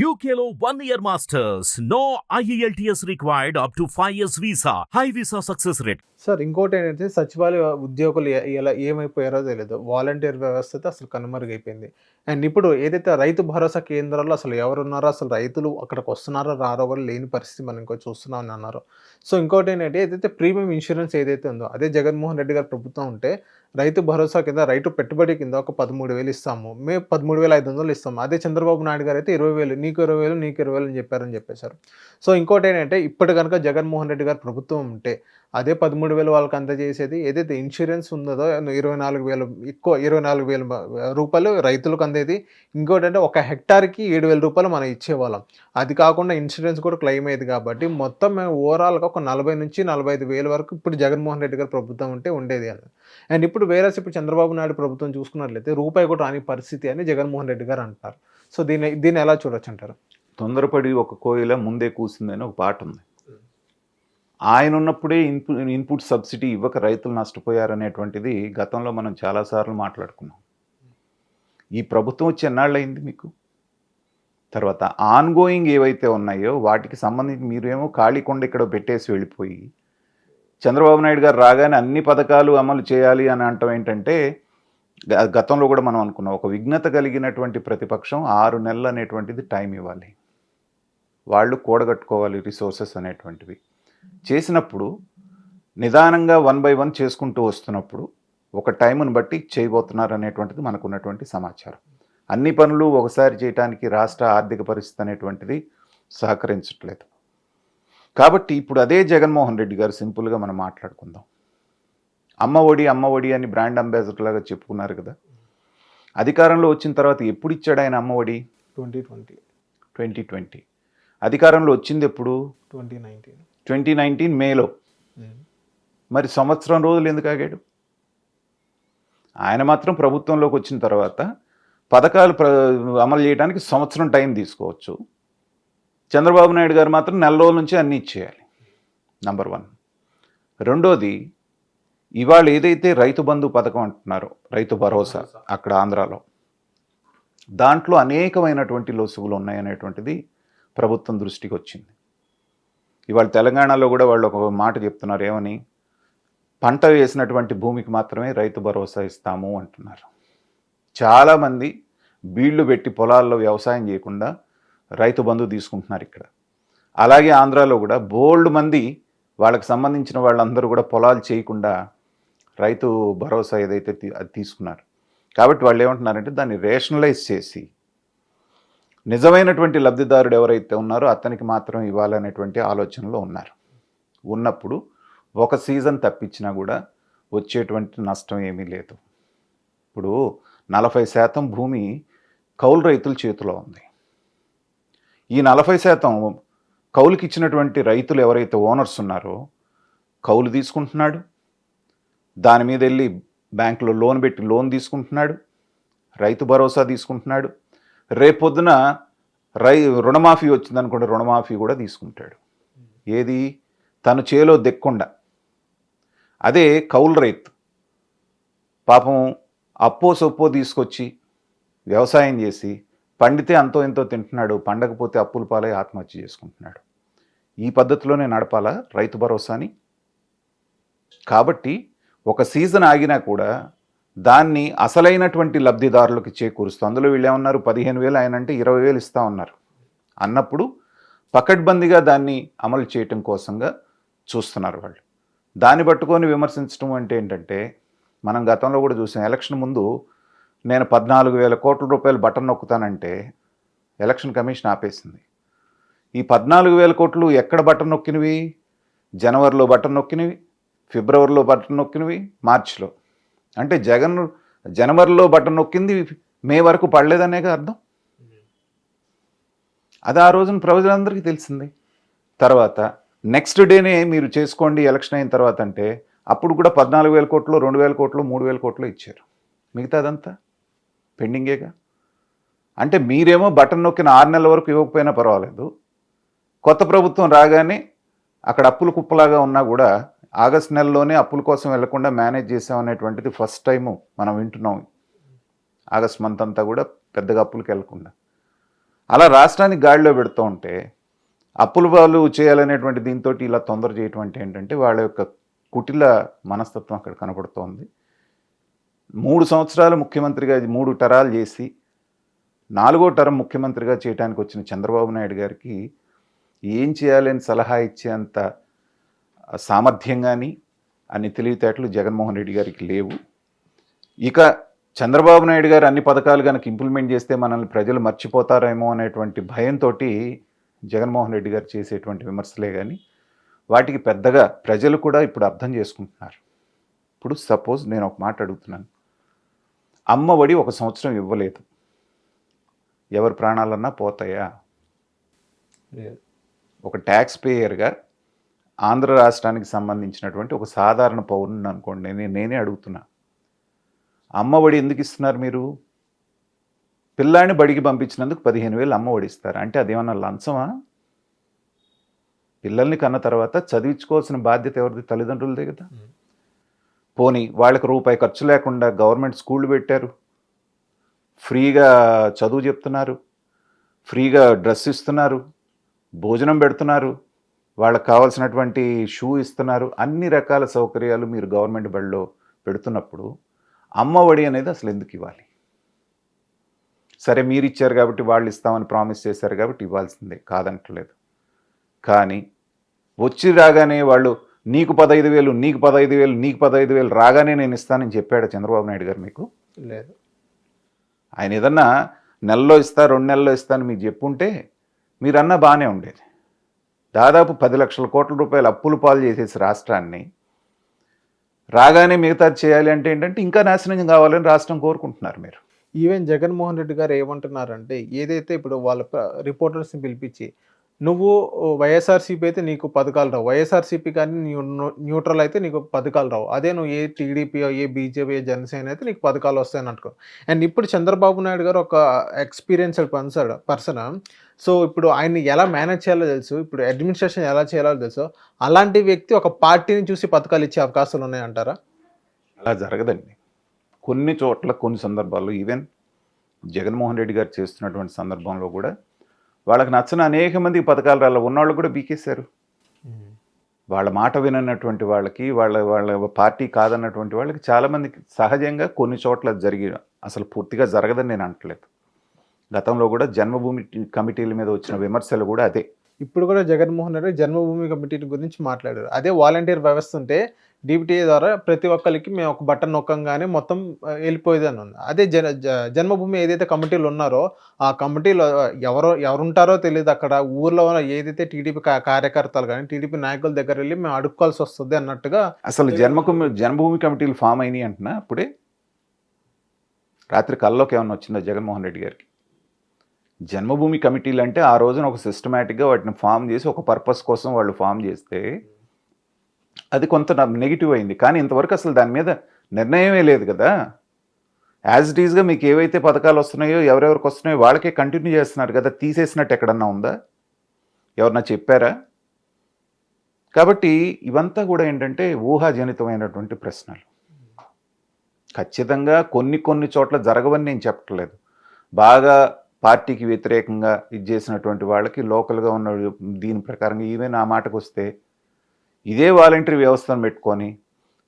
యూకేలో one year masters no E IELTS required up to 5 years visa. High visa success rate. Sir ఇంకోటి ఏంటంటే సచివాలయ ఉద్యోగులు ఎలా ఏమైపోయారో తెలియదు వాలంటీర్ వ్యవస్థ అసలు కనుమరుగైపోయింది. అండ్ ఇప్పుడు ఏదైతే రైతు భరోసా కేంద్రాల్లో అసలు ఎవరున్నారో అసలు రైతులు అక్కడికి వస్తున్నారో రారో కూడా లేని పరిస్థితి మనం ఇంకో చూస్తున్నాం అని అన్నారు. సో ఇంకోటి ఏంటంటే ఏదైతే ప్రీమియం ఇన్సూరెన్స్ ఏదైతే ఉందో అదే జగన్మోహన్ రెడ్డి గారి ప్రభుత్వం ఉంటే రైతు భరోసా కింద రైతు పెట్టుబడి కింద ఒక పదమూడు వేలు ఇస్తాము. మేము పదమూడు వేల ఐదు వందలు ఇస్తాము. అదే చంద్రబాబు నాయుడు గారు అయితే ఇరవై వేలు. నీకు ఇరవై వేలు నీకు ఇరవై వేలు అని చెప్పారని చెప్పేశారు. సో ఇంకోటి ఏంటంటే ఇప్పటి కనుక జగన్మోహన్ రెడ్డి గారు ప్రభుత్వం ఉంటే అదే పదమూడు వేలు వాళ్ళకి అందజేసేది ఏదైతే ఇన్సూరెన్స్ ఉన్నదో ఇరవై నాలుగు వేలు ఎక్కువ ఇరవై నాలుగు వేలు రూపాయలు రైతులకు అందేది ఇంకోటి అంటే ఒక హెక్టార్కి ఏడు వేల రూపాయలు మనం ఇచ్చేవాళ్ళం. అది కాకుండా ఇన్సూరెన్స్ కూడా క్లెయిమ్ అయ్యేది కాబట్టి మొత్తం మేము ఓవరాల్గా ఒక నలభై నుంచి నలభై ఐదు వేల వరకు ఇప్పుడు జగన్మోహన్ రెడ్డి గారు ప్రభుత్వం ఉంటే ఉండేది అని. అండ్ ఇప్పుడు వేరే ఇప్పుడు చంద్రబాబు నాయుడు ప్రభుత్వం చూసుకున్నట్లయితే రూపాయి కూడా రాని పరిస్థితి అని జగన్మోహన్ రెడ్డి గారు అంటారు. సో దీన్ని దీన్ని ఎలా చూడొచ్చు అంటారు తొందరపడి ఒక కోయిల ముందే కూసిందని ఒక పాట ఉంది. ఆయన ఉన్నప్పుడే ఇన్పు ఇన్పుట్ సబ్సిడీ ఇవ్వక రైతులు నష్టపోయారనేటువంటిది గతంలో మనం చాలాసార్లు మాట్లాడుకున్నాం. ఈ ప్రభుత్వం వచ్చి ఎన్నాళ్ళయింది మీకు? తర్వాత ఆన్గోయింగ్ ఏవైతే ఉన్నాయో వాటికి సంబంధించి మీరేమో ఖాళీ కొండ ఇక్కడ పెట్టేసి వెళ్ళిపోయి చంద్రబాబు నాయుడు గారు రాగానే అన్ని పథకాలు అమలు చేయాలి అని అంటాం ఏంటంటే గతంలో కూడా మనం అనుకున్నాం ఒక విఘ్నత కలిగినటువంటి ప్రతిపక్షం ఆరు నెలలు అనేటువంటిది టైం ఇవ్వాలి. వాళ్ళు కూడగట్టుకోవాలి రిసోర్సెస్ అనేటువంటివి. చేసినప్పుడు నిదానంగా వన్ బై వన్ చేసుకుంటూ వస్తున్నప్పుడు ఒక టైంను బట్టి చేయబోతున్నారు అనేటువంటిది మనకున్నటువంటి సమాచారం. అన్ని పనులు ఒకసారి చేయటానికి రాష్ట్ర ఆర్థిక పరిస్థితి అనేటువంటిది సహకరించట్లేదు. కాబట్టి ఇప్పుడు అదే జగన్మోహన్ రెడ్డి గారు సింపుల్గా మనం మాట్లాడుకుందాం. అమ్మ ఒడి అమ్మ ఒడి అని బ్రాండ్ అంబాసిడర్ లాగా చెప్పుకున్నారు కదా. అధికారంలో వచ్చిన తర్వాత ఎప్పుడు ఇచ్చాడు ఆయన Amma Vodi? Twenty twenty. Twenty twenty. అధికారంలో వచ్చింది ఎప్పుడు? Twenty nineteen. ట్వంటీ నైన్టీన్ మేలో. మరి సంవత్సరం రోజులు ఎందుకు ఆగాడు? ఆయన మాత్రం ప్రభుత్వంలోకి వచ్చిన తర్వాత పథకాలు ప్ర అమలు చేయడానికి సంవత్సరం టైం తీసుకోవచ్చు. చంద్రబాబు నాయుడు గారు మాత్రం నెల రోజుల నుంచి అన్నీ ఇచ్చేయాలి. Number one. రెండోది ఇవాళ ఏదైతే రైతు బంధు పథకం అంటున్నారో రైతు భరోసా అక్కడ ఆంధ్రాలో దాంట్లో అనేకమైనటువంటి లొసుగులు ఉన్నాయనేటువంటిది ప్రభుత్వం దృష్టికి వచ్చింది. ఇవాళ తెలంగాణలో కూడా వాళ్ళు ఒక మాట చెప్తున్నారు ఏమని? పంట వేసినటువంటి భూమికి మాత్రమే రైతు భరోసా ఇస్తాము అంటున్నారు. చాలామంది బీళ్ళు పెట్టి పొలాల్లో వ్యవసాయం చేయకుండా రైతు బంధు తీసుకుంటున్నారు ఇక్కడ. అలాగే ఆంధ్రాలో కూడా బోల్డ్ మంది వాళ్ళకి సంబంధించిన వాళ్ళందరూ కూడా పొలాలు చేయకుండా రైతు భరోసా ఏదైతే తీ- అది తీసుకున్నారు. కాబట్టి వాళ్ళు ఏమంటున్నారంటే దాన్ని రేషనలైజ్ చేసి నిజమైనటువంటి లబ్ధిదారుడు ఎవరైతే ఉన్నారో అతనికి మాత్రం ఇవ్వాలనేటువంటి ఆలోచనలో ఉన్నారు. ఉన్నప్పుడు ఒక సీజన్ తప్పించినా కూడా వచ్చేటువంటి నష్టం ఏమీ లేదు. ఇప్పుడు నలభై శాతం భూమి కౌలు రైతుల చేతిలో ఉంది. ఈ నలభై శాతం కౌలుకి ఇచ్చినటువంటి రైతులు ఎవరైతే ఓనర్స్ ఉన్నారో కౌలు తీసుకుంటున్నాడు. దాని మీద వెళ్ళి బ్యాంకులో లోన్ పెట్టి లోన్ తీసుకుంటున్నాడు రైతు భరోసా తీసుకుంటున్నాడు. రేపొద్దున రై రుణమాఫీ వచ్చిందనుకోండి రుణమాఫీ కూడా తీసుకుంటాడు. ఏది? తను చేలో దెక్కుండా. అదే కౌలు రైతు. పాపం అప్పో సొప్పో తీసుకొచ్చి వ్యవసాయం చేసి పండితే అంతో ఎంతో తింటున్నాడు పండకపోతే అప్పుల పాలై ఆత్మహత్య చేసుకుంటున్నాడు. ఈ పద్ధతిలోనే నడపాలా రైతు భరోసాని? కాబట్టి ఒక సీజన్ ఆగినా కూడా దాన్ని అసలైనటువంటి లబ్ధిదారులకు చేకూరుస్తూ అందులో వీళ్ళు ఏమన్నారు? పదిహేను వేలు ఆయన అంటే ఇరవై వేలు ఇస్తా ఉన్నారు. అన్నప్పుడు పకడ్బందీగా దాన్ని అమలు చేయటం కోసంగా చూస్తున్నారు వాళ్ళు. దాన్ని పట్టుకొని విమర్శించడం అంటే ఏంటంటే మనం గతంలో కూడా చూసాం ఎలక్షన్ ముందు నేను పద్నాలుగు వేల కోట్ల రూపాయలు బటన్ నొక్కుతానంటే ఎలక్షన్ కమిషన్ ఆపేసింది. ఈ పద్నాలుగు వేల కోట్లు ఎక్కడ బటన్ నొక్కినవి? జనవరిలో బటన్ నొక్కినవి? ఫిబ్రవరిలో బటన్ నొక్కినవి మార్చిలో. అంటే జగన్ జనవరిలో బటన్ నొక్కింది మే వరకు పడలేదనేగా అర్థం? అది ఆ రోజున ప్రజలందరికీ తెలిసింది. తర్వాత నెక్స్ట్ డేనే మీరు చేసుకోండి ఎలక్షన్ అయిన తర్వాత అంటే అప్పుడు కూడా పద్నాలుగు వేల కోట్లు రెండు వేల కోట్లు మూడు వేల కోట్లు ఇచ్చారు. మిగతాదంతా పెండింగేగా? అంటే మీరేమో బటన్ నొక్కిన ఆరు నెలల వరకు ఇవ్వకపోయినా పర్వాలేదు. కొత్త ప్రభుత్వం రాగానే అక్కడ అప్పులు కుప్పలాగా ఉన్నా కూడా ఆగస్ట్ నెలలోనే అప్పుల కోసం వెళ్ళకుండా మేనేజ్ చేసామనేటువంటిది ఫస్ట్ టైము మనం వింటున్నాం. ఆగస్ట్ మంత్ అంతా కూడా పెద్దగా అప్పులకి వెళ్ళకుండా. అలా రాష్ట్రానికి గాడిలో పెడుతూ ఉంటే అప్పుల వాళ్ళు చేయాలనేటువంటి దీంతో ఇలా తొందర చేయటం అంటే ఏంటంటే వాళ్ళ యొక్క కుటిల మనస్తత్వం అక్కడ కనపడుతోంది. మూడు సంవత్సరాలు ముఖ్యమంత్రిగా మూడు టరాలు చేసి నాలుగో టరం ముఖ్యమంత్రిగా చేయడానికి వచ్చిన చంద్రబాబు నాయుడు గారికి ఏం చేయాలని సలహా ఇచ్చేంత సామర్థ్యం కానీ అన్ని తెలివితేటలు జగన్మోహన్ రెడ్డి గారికి లేవు. ఇక చంద్రబాబు నాయుడు గారు అన్ని పథకాలు కనుక ఇంప్లిమెంట్ చేస్తే మనల్ని ప్రజలు మర్చిపోతారేమో అనేటువంటి భయంతో జగన్మోహన్ రెడ్డి గారు చేసేటువంటి విమర్శలే కానీ వాటికి పెద్దగా ప్రజలు కూడా ఇప్పుడు అర్థం చేసుకుంటున్నారు. ఇప్పుడు సపోజ్ నేను ఒక మాట అడుగుతున్నాను. అమ్మ ఒడి ఒక సంవత్సరం ఇవ్వలేదు. ఎవరి ప్రాణాలన్నా పోతాయా? లేదు. ఒక ట్యాక్స్ పేయర్గా ఆంధ్ర రాష్ట్రానికి సంబంధించినటువంటి ఒక సాధారణ పౌరుని అనుకోండి. నేను నేనే అడుగుతున్నా. అమ్మఒడి ఎందుకు ఇస్తున్నారు మీరు? పిల్లాడిని బడికి పంపించినందుకు పదిహేను వేలు అమ్మఒడి ఇస్తారు. అంటే అదేమన్నా లంచమా? పిల్లల్ని కన్న తర్వాత చదివించుకోవాల్సిన బాధ్యత ఎవరిది? తల్లిదండ్రులదే కదా. పోనీ వాళ్ళకి రూపాయి ఖర్చు లేకుండా గవర్నమెంట్ స్కూళ్ళు పెట్టారు. ఫ్రీగా చదువు చెప్తున్నారు. ఫ్రీగా డ్రెస్ ఇస్తున్నారు. భోజనం పెడుతున్నారు. వాళ్ళకి కావాల్సినటువంటి షూ ఇస్తున్నారు. అన్ని రకాల సౌకర్యాలు మీరు గవర్నమెంట్ బడిలో పెడుతున్నప్పుడు అమ్మ ఒడి అనేది అసలు ఎందుకు ఇవ్వాలి? సరే మీరు ఇచ్చారు కాబట్టి వాళ్ళు ఇస్తామని ప్రామిస్ చేశారు కాబట్టి ఇవ్వాల్సిందే కాదంటలేదు. కానీ వచ్చి రాగానే వాళ్ళు నీకు పదహైదు వేలు నీకు పదహైదు వేలు నీకు పదహైదు వేలు రాగానే నేను ఇస్తానని చెప్పాడు చంద్రబాబు నాయుడు గారు మీకు? లేదు. ఆయన ఏదన్నా నెలలో ఇస్తా రెండు నెలల్లో ఇస్తాను మీకు చెప్పుంటే మీరన్నా బాగానే ఉండేది. దాదాపు పది లక్షల కోట్ల రూపాయలు అప్పులు పాలు చేసేసి రాష్ట్రాన్ని. రాగానే మిగతా చేయాలి అంటే ఏంటంటే ఇంకా నాశనం కావాలని రాష్ట్రం కోరుకుంటున్నారు మీరు. ఈవెన్ జగన్మోహన్ రెడ్డి గారు ఏమంటున్నారంటే ఏదైతే ఇప్పుడు వాళ్ళ రిపోర్టర్స్ని పిలిపించి నువ్వు వైఎస్ఆర్సీపీ అయితే నీకు పథకాలు రావు. వైఎస్ఆర్సీపీ కానీ న్యూట్రల్ అయితే నీకు పథకాలు రావు. అదే నువ్వు ఏ టీడీపీ ఏ బీజేపీ ఏ జనసేన అయితే నీకు పథకాలు వస్తాయని అనుకో అండ్ ఇప్పుడు చంద్రబాబు నాయుడు గారు ఒక ఎక్స్పీరియన్స్డ్ పర్సన్ పర్సన్ సో ఇప్పుడు ఆయన్ని ఎలా మేనేజ్ చేయాలో తెలుసు ఇప్పుడు అడ్మినిస్ట్రేషన్ ఎలా చేయాలో తెలుసు. అలాంటి వ్యక్తి ఒక పార్టీని చూసి పథకాలు ఇచ్చే అవకాశాలు ఉన్నాయంటారా అలా జరగదండి. కొన్ని చోట్ల కొన్ని సందర్భాల్లో ఈవెన్ జగన్మోహన్ రెడ్డి గారు చేస్తున్నటువంటి సందర్భంలో కూడా వాళ్ళకి నచ్చిన అనేక మందికి పథకాలు రాల ఉన్నవాళ్ళు కూడా బీకేశారు. వాళ్ళ మాట వినన్నటువంటి వాళ్ళకి వాళ్ళ వాళ్ళ పార్టీ కాదన్నటువంటి వాళ్ళకి చాలామందికి సహజంగా కొన్ని చోట్ల జరిగి అసలు పూర్తిగా జరగదని నేను అంటలేదు గతంలో కూడా జన్మభూమి కమిటీల మీద వచ్చిన విమర్శలు కూడా అదే. ఇప్పుడు కూడా జగన్మోహన్ రెడ్డి జన్మభూమి కమిటీ గురించి మాట్లాడారు. అదే వాలంటీర్ వ్యవస్థ ఉంటే డిబిటీ ద్వారా ప్రతి ఒక్కరికి మేము ఒక బటన్ నొక్కంగానే మొత్తం ఆ, వెళ్ళిపోయేది అని ఉంది. అదే జన జన్మభూమి ఏదైతే కమిటీలు ఉన్నారో ఆ కమిటీలో ఎవరో ఎవరుంటారో తెలియదు అక్కడ. ఊర్లో ఉన్న ఏదైతే టీడీపీ కార్యకర్తలు కానీ టీడీపీ నాయకుల దగ్గర వెళ్ళి మేము అడుక్కోవాల్సి వస్తుంది అన్నట్టుగా అసలు జన్మకు జన్మభూమి కమిటీలు ఫామ్ అయినాయి అంటున్నా అప్పుడే? రాత్రి కల్లోకి ఏమన్నా వచ్చిందా జగన్మోహన్ రెడ్డి గారికి? జన్మభూమి కమిటీలు అంటే ఆ రోజున ఒక సిస్టమేటిక్గా వాటిని ఫామ్ చేసి ఒక పర్పస్ కోసం వాళ్ళు ఫామ్ చేస్తే అది కొంత నెగిటివ్ అయింది. కానీ ఇంతవరకు అసలు దాని మీద నిర్ణయమే లేదు కదా. యాజ్ ఇట్ ఈస్గా మీకు ఏవైతే పథకాలు వస్తున్నాయో ఎవరెవరికి వస్తున్నాయో వాళ్ళకే కంటిన్యూ చేస్తున్నారు కదా. తీసేసినట్టు ఎక్కడన్నా ఉందా? ఎవరన్నా చెప్పారా? కాబట్టి ఇవంతా కూడా ఏంటంటే ఊహాజనితమైనటువంటి ప్రశ్నలు. ఖచ్చితంగా కొన్ని కొన్ని చోట్ల జరగవని నేను చెప్పట్లేదు. బాగా పార్టీకి వ్యతిరేకంగా ఇది చేసినటువంటి వాళ్ళకి లోకల్గా ఉన్న దీని ప్రకారంగా ఈవెన్ ఆ మాటకు వస్తే ఇదే వాలంటరీ వ్యవస్థను పెట్టుకొని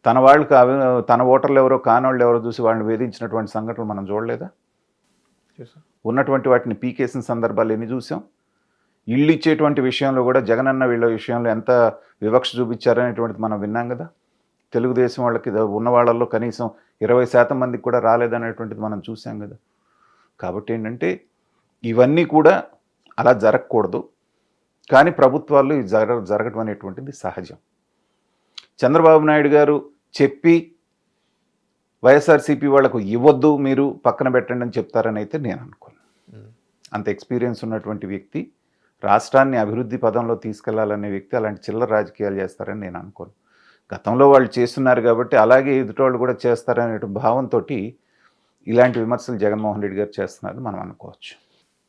తన వాళ్ళకి అవి తన ఓటర్లు ఎవరో కానోళ్ళు ఎవరో చూసి వాళ్ళని వేధించినటువంటి సంఘటనలు మనం చూడలేదా? ఉన్నటువంటి వాటిని పీకేసిన సందర్భాలు ఎన్ని చూసాం? ఇల్లు ఇచ్చేటువంటి విషయంలో కూడా జగనన్న వీళ్ళ విషయంలో ఎంత వివక్ష చూపించారనేటువంటిది మనం విన్నాం కదా? తెలుగుదేశం వాళ్ళకి ఉన్న వాళ్ళల్లో కనీసం ఇరవై శాతం మందికి కూడా రాలేదనేటువంటిది మనం చూసాం కదా? కాబట్టి ఏంటంటే ఇవన్నీ కూడా అలా జరగకూడదు. కానీ ప్రభుత్వాల్లో ఇది జరగ జరగడం అనేటువంటిది సహజం. చంద్రబాబు నాయుడు గారు చెప్పి వైఎస్ఆర్సీపీ వాళ్ళకు ఇవ్వద్దు మీరు పక్కన పెట్టండి అని చెప్తారని అయితే నేను అనుకోను. అంత ఎక్స్పీరియన్స్ ఉన్నటువంటి వ్యక్తి రాష్ట్రాన్ని అభివృద్ధి పదంలో తీసుకెళ్ళాలనే వ్యక్తి అలాంటి చిల్లర రాజకీయాలు చేస్తారని నేను అనుకోను. గతంలో వాళ్ళు చేస్తున్నారు కాబట్టి అలాగే ఎదుటోళ్ళు కూడా చేస్తారనే భావంతో ఇలాంటి విమర్శలు జగన్మోహన్ రెడ్డి గారు చేస్తున్నారని మనం అనుకోవచ్చు.